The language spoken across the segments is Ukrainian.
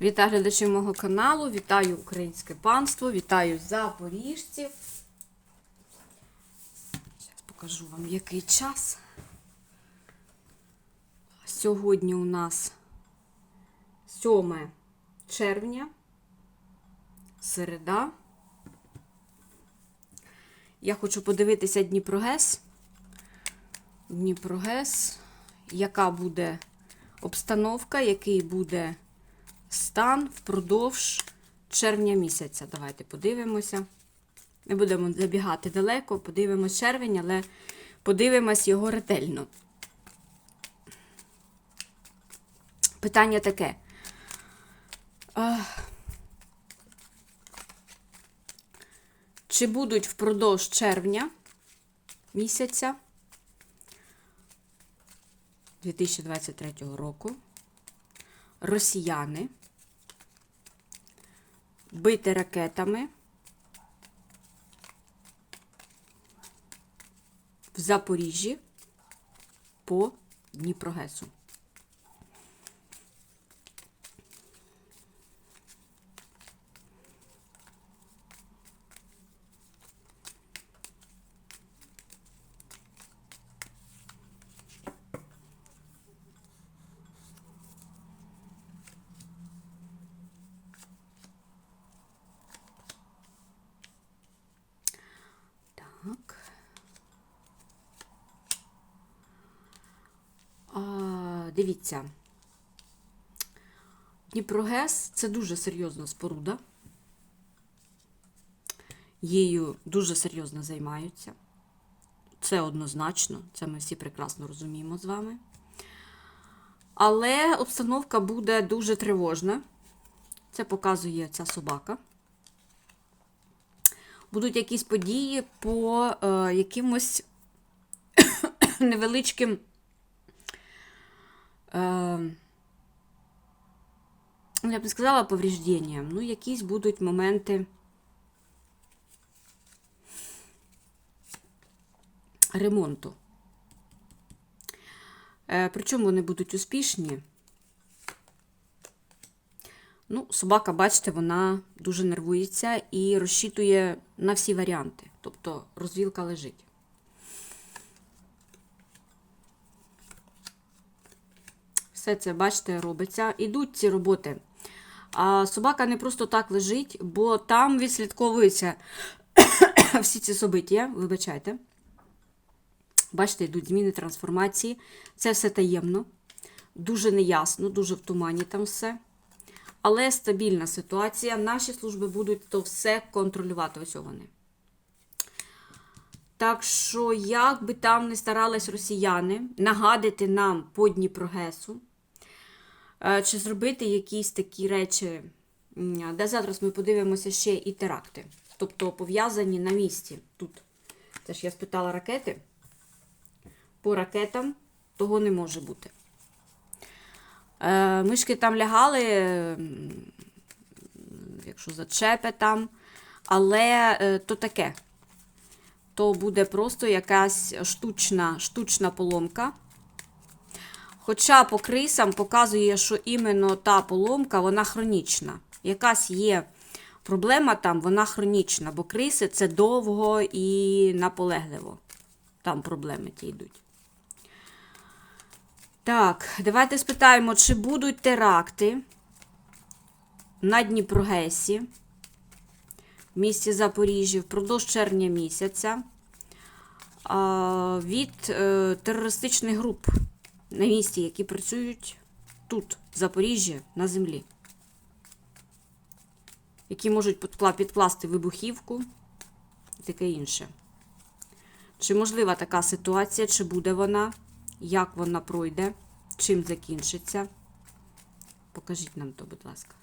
Вітаю глядачів мого каналу, вітаю українське панство, вітаю запоріжців. Зараз покажу вам, який час. Сьогодні у нас 7 червня, середа. Я хочу подивитися Дніпрогес. Дніпрогес, яка буде обстановка, який буде стан впродовж червня місяця. Давайте подивимося. Не будемо забігати далеко, подивимось червень, але подивимось його ретельно. Питання таке. Чи будуть впродовж червня місяця 2023 року росіяни бити ракетами в Запоріжжі по Дніпрогесу. Так. А, дивіться. Дніпрогес це дуже серйозна споруда. Їю дуже серйозно займаються. Це однозначно, це ми всі прекрасно розуміємо з вами. Але обстановка буде дуже тривожна. Це показує ця собака будуть якісь події по е, якимось невеличким. Е, ну, я б не сказала поврежденням, ну, якісь будуть моменти ремонту. Е, причому вони будуть успішні. Ну, собака, бачите, вона дуже нервується і розчитує на всі варіанти. Тобто розвілка лежить. Все це, бачите, робиться. Ідуть ці роботи. А собака не просто так лежить, бо там відслідковуються всі ці собиття, вибачайте. Бачите, йдуть зміни трансформації. Це все таємно, дуже неясно, дуже в тумані там все. Але стабільна ситуація. Наші служби будуть то все контролювати. Ось вони. Так що, як би там не старались росіяни нагадати нам по Дніпрогесу, е, чи зробити якісь такі речі, де зараз ми подивимося ще і теракти. Тобто пов'язані на місці тут. Це ж я спитала ракети. По ракетам того не може бути. Е, Мишки там лягали, якщо зачепи там, але е, то таке. То буде просто якась штучна, штучна поломка. Хоча по крисам показує, що іменно та поломка, вона хронічна. Якась є проблема там, вона хронічна, бо криси це довго і наполегливо. Там проблеми ті йдуть. Так, давайте спитаємо, чи будуть теракти на Дніпрогесі в місті Запоріжжя впродовж червня місяця від е, терористичних груп на місці, які працюють тут, в Запоріжжі, на землі, які можуть підкласти вибухівку і таке інше. Чи можлива така ситуація, чи буде вона? Як вона пройде, чим закінчиться. Покажіть нам то, будь ласка.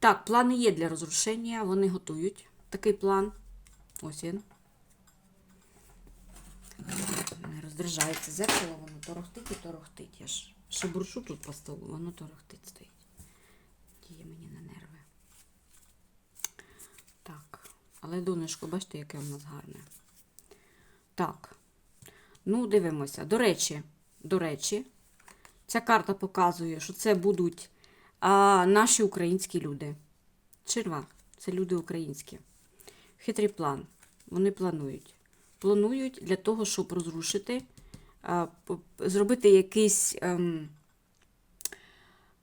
Так, плани є для розрушення, вони готують такий план. Ось він. Не роздражається зеркало, воно торохтить і торохтить. Я ж шебуршу тут по столу, воно торохтить стоїть. Діє мені на нерви. Так. Але донечко, бачите, яке в нас гарне. Так. Ну, дивимося. До речі, до речі, ця карта показує, що це будуть а, наші українські люди. Черва, це люди українські. Хитрий план. Вони планують. Планують для того, щоб розрушити, зробити якесь ем,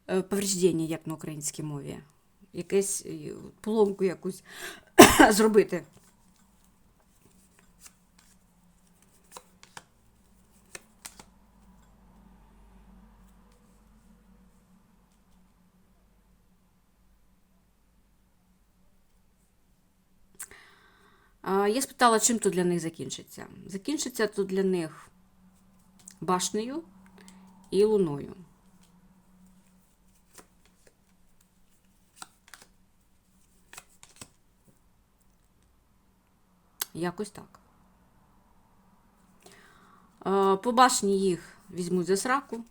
е, повреждення, як на українській мові. Якесь е, поломку якусь зробити. Я спитала, чим то для них закінчиться. Закінчиться то для них башнею і луною. Якось так. По башні їх візьмуть за сраку.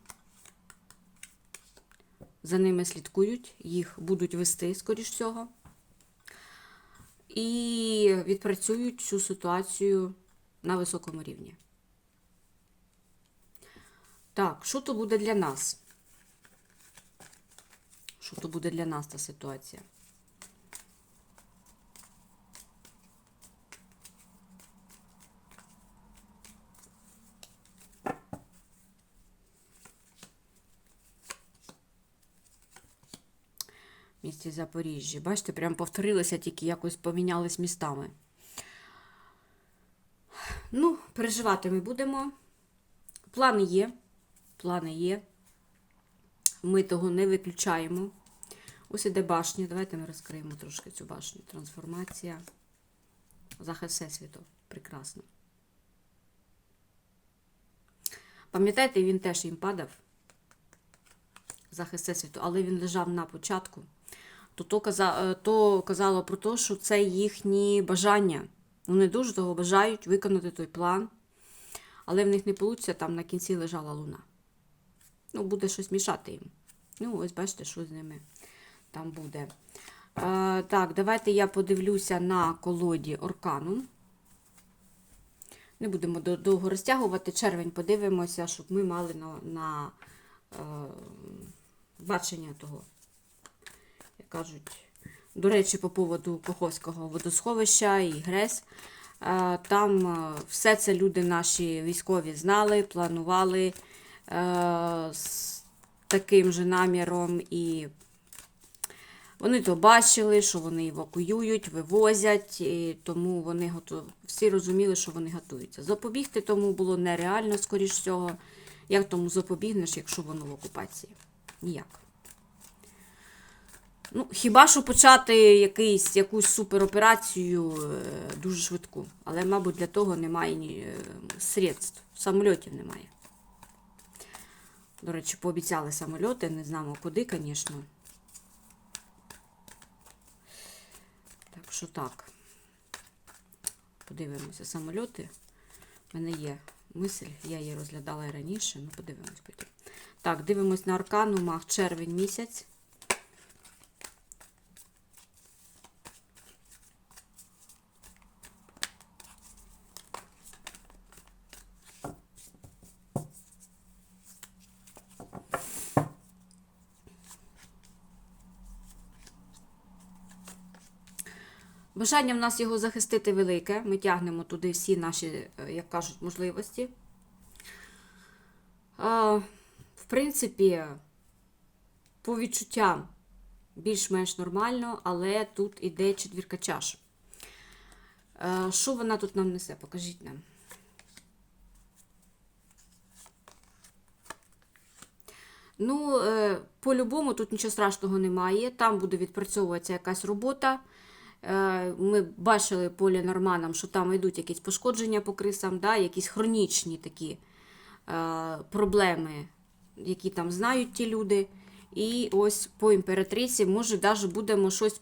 За ними слідкують, їх будуть вести, скоріш всього і відпрацюють цю ситуацію на високому рівні. Так, що то буде для нас? Що то буде для нас та ситуація? Місті Запоріжжя. Бачите, прям повторилося, тільки якось помінялись містами. Ну, переживати ми будемо. Плани є. Плани є. Ми того не виключаємо. Ось іде башня. Давайте ми розкриємо трошки цю башню. Трансформація. Захист Всесвіту. Прекрасно. Пам'ятаєте, він теж їм падав. Захист Всесвіту, але він лежав на початку. То, то, каза, е, то казало про те, що це їхні бажання. Вони дуже того бажають виконати той план, але в них не вийде, там на кінці лежала луна. Ну, буде щось мішати їм. Ну, ось бачите, що з ними там буде. Е, так, давайте я подивлюся на колоді Оркану. Не будемо довго розтягувати. Червень подивимося, щоб ми мали на, на е, бачення того, кажуть. До речі, по поводу Коховського водосховища і ГРЕС. Там е, все це люди наші військові знали, планували е, з таким же наміром і вони то бачили, що вони евакуюють, вивозять, і тому вони готов... всі розуміли, що вони готуються. Запобігти тому було нереально, скоріш всього. Як тому запобігнеш, якщо воно в окупації? Ніяк. Ну, хіба що почати якийсь, якусь супероперацію е, дуже швидку. Але, мабуть, для того немає е, средств. Самольотів немає. До речі, пообіцяли самольоти, не знаємо куди, звісно. Так що так. Подивимося самольоти. У мене є мисль, я її розглядала раніше, ну подивимось потім. Так, дивимось на аркану, маг червень місяць. Бажання в нас його захистити велике. Ми тягнемо туди всі наші, е, як кажуть, можливості. В принципі, по відчуттям більш-менш нормально, але тут іде четвірка чаш. Е, Що вона тут нам несе? Покажіть нам. Ну, е, по-любому тут нічого страшного немає. Там буде відпрацьовуватися якась робота. Е, Ми бачили по Норманам, що там йдуть якісь пошкодження по крисам, да, якісь хронічні такі е, проблеми, які там знають ті люди. І ось по імператриці, може, навіть будемо щось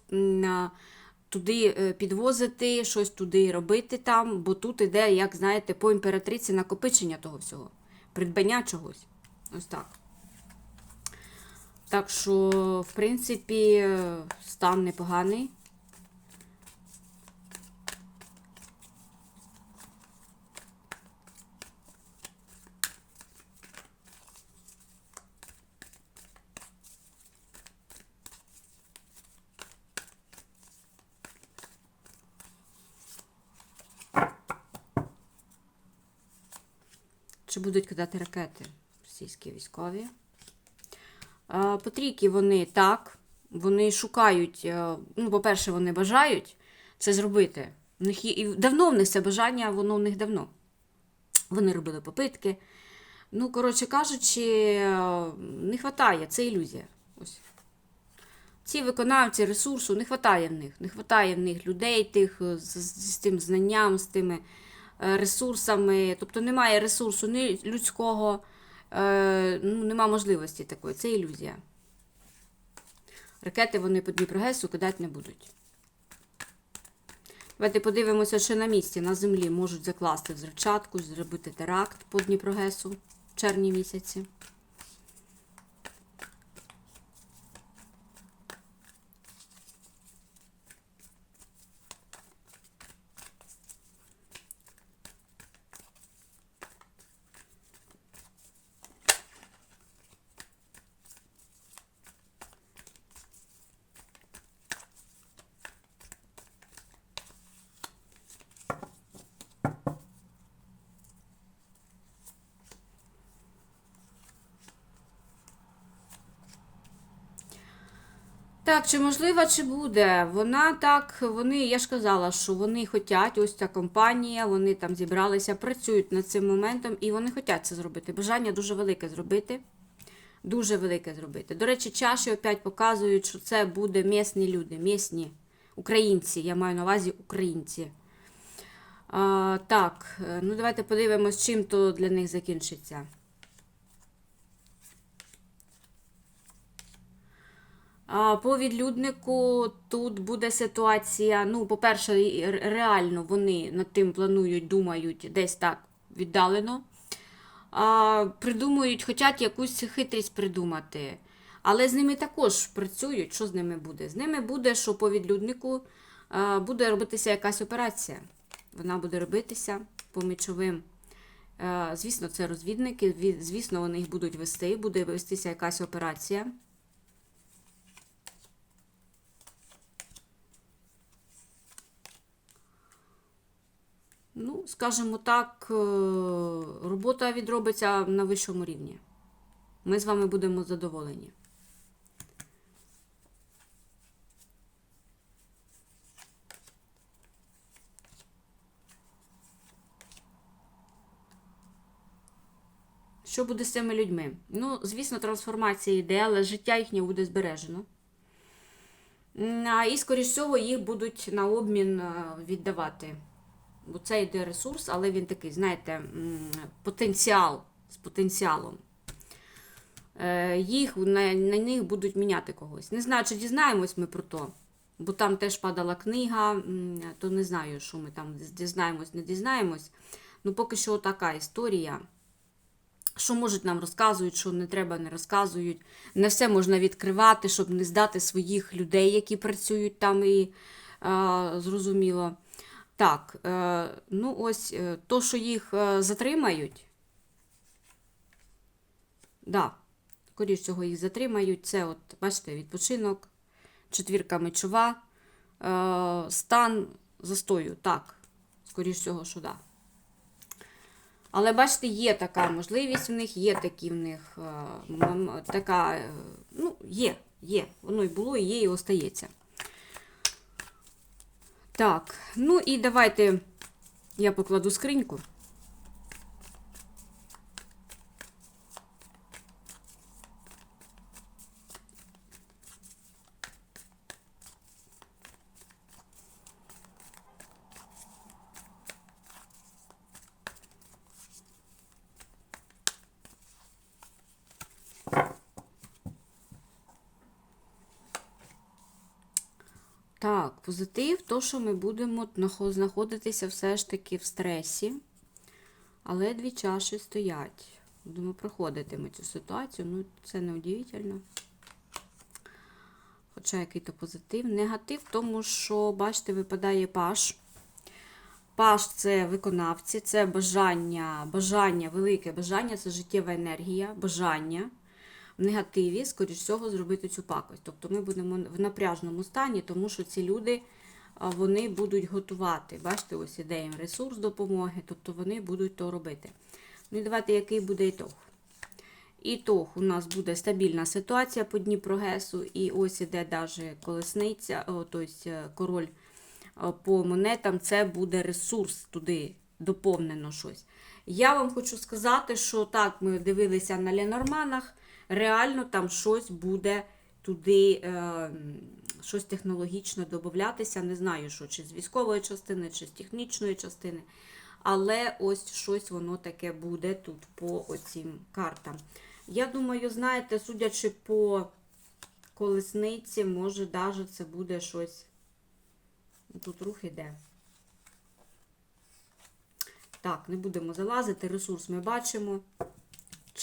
туди е, підвозити, щось туди робити там, бо тут іде, як знаєте, по імператриці накопичення того всього, придбання чогось. Ось так. Так що, в принципі, стан непоганий. Будуть кидати ракети російські військові? Е, По трійки вони так. Вони шукають, е, ну, по-перше, вони бажають це зробити. В них є, і давно в них це бажання, воно в них давно. Вони робили попитки. Ну, коротше кажучи, не вистачає, це ілюзія. Ось. Ці виконавці ресурсу не вистачає в них. Не вистачає в них людей, тих е, з, з, з тим знанням, з тими ресурсами. Тобто немає ресурсу ні людського, е, ну, нема можливості такої. Це ілюзія. Ракети вони по Дніпрогесу кидати не будуть. Давайте подивимося, що на місці на землі можуть закласти взривчатку, зробити теракт по Дніпрогесу в червні місяці. Так, чи можливо, чи буде? Вона так, вони, я ж казала, що вони хочуть, ось ця компанія, вони там зібралися, працюють над цим моментом, і вони хочуть це зробити. Бажання дуже велике зробити. Дуже велике зробити. До речі, чаші опять показують, що це буде місні люди, місні українці. Я маю на увазі українці. А, так, е, ну давайте подивимось, чим то для них закінчиться. По відлюднику тут буде ситуація. Ну, по-перше, реально вони над тим планують, думають десь так віддалено. Придумують, хочуть якусь хитрість придумати. Але з ними також працюють. Що з ними буде? З ними буде, що по відлюднику буде робитися якась операція. Вона буде робитися по мічовим. Звісно, це розвідники. Звісно, вони їх будуть вести, буде вестися якась операція. Ну, скажімо так, е, робота відробиться на вищому рівні. Ми з вами будемо задоволені. Що буде з цими людьми? Ну, звісно, трансформація йде, але життя їхнє буде збережено. І, скоріш всього, їх будуть на обмін е, віддавати. Бо це йде ресурс, але він такий, знаєте, потенціал з потенціалом. Е, Їх на, на них будуть міняти когось. Не знаю, чи дізнаємось ми про то. Бо там теж падала книга, то не знаю, що ми там дізнаємось, не дізнаємось. Ну, поки що така історія. Що можуть нам розказують, що не треба, не розказують. Не все можна відкривати, щоб не здати своїх людей, які працюють там і е, зрозуміло. Так, е, ну ось е, то, що їх е, затримають. Да, скоріш всього, їх затримають. Це, от, бачите, відпочинок, четвірка мечова, стан застою. Так, скоріш всього, що да. Але бачите, є така можливість в них, є такі в них така, ну, є, є. Воно і було, і є, і остається. Так, ну і давайте я покладу скриньку. Так, позитив, то, що ми будемо знаходитися все ж таки в стресі, але дві чаші стоять. Будемо проходити ми цю ситуацію, ну це не удивительно. Хоча який-то позитив. Негатив, тому що, бачите, випадає паш. Паш це виконавці, це бажання, бажання, велике бажання, це життєва енергія, бажання в негативі, скоріш всього, зробити цю пакость. Тобто ми будемо в напряжному стані, тому що ці люди вони будуть готувати. Бачите, ось іде їм ресурс допомоги, тобто вони будуть то робити. Ну і давайте, який буде ітог. Ітог у нас буде стабільна ситуація по Дніпро ГЕСу, і ось іде навіть колесниця, о, тобто король е, по монетам, це буде ресурс туди доповнено щось. Я вам хочу сказати, що так, ми дивилися на Ленорманах, реально там щось буде туди, е, щось технологічно додатися. Не знаю, що чи з військової частини, чи з технічної частини. Але ось щось воно таке буде тут по оцім картам. Я думаю, знаєте, судячи по колесниці, може, навіть це буде щось. Тут рух іде. Так, не будемо залазити. Ресурс ми бачимо.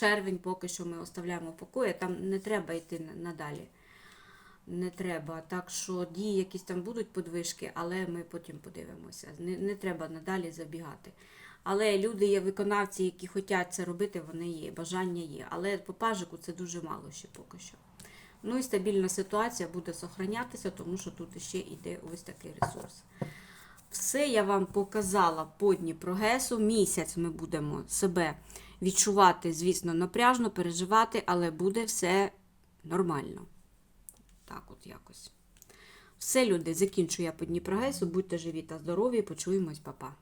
Червень поки що ми оставляємо в покої. Там не треба йти надалі. Не треба. Так що дії якісь там будуть подвижки, але ми потім подивимося. Не, не треба надалі забігати. Але люди є виконавці, які хочуть це робити, вони є, бажання є. Але по пажику це дуже мало ще поки що. Ну і стабільна ситуація буде сохранятися, тому що тут ще йде ось такий ресурс. Все я вам показала по Дніпрогесу. Місяць ми будемо себе відчувати, звісно, напряжно, переживати, але буде все нормально. Так, от якось. Все, люди, закінчу я по Дніпрогесу. Будьте живі та здорові, почуємось, па-па.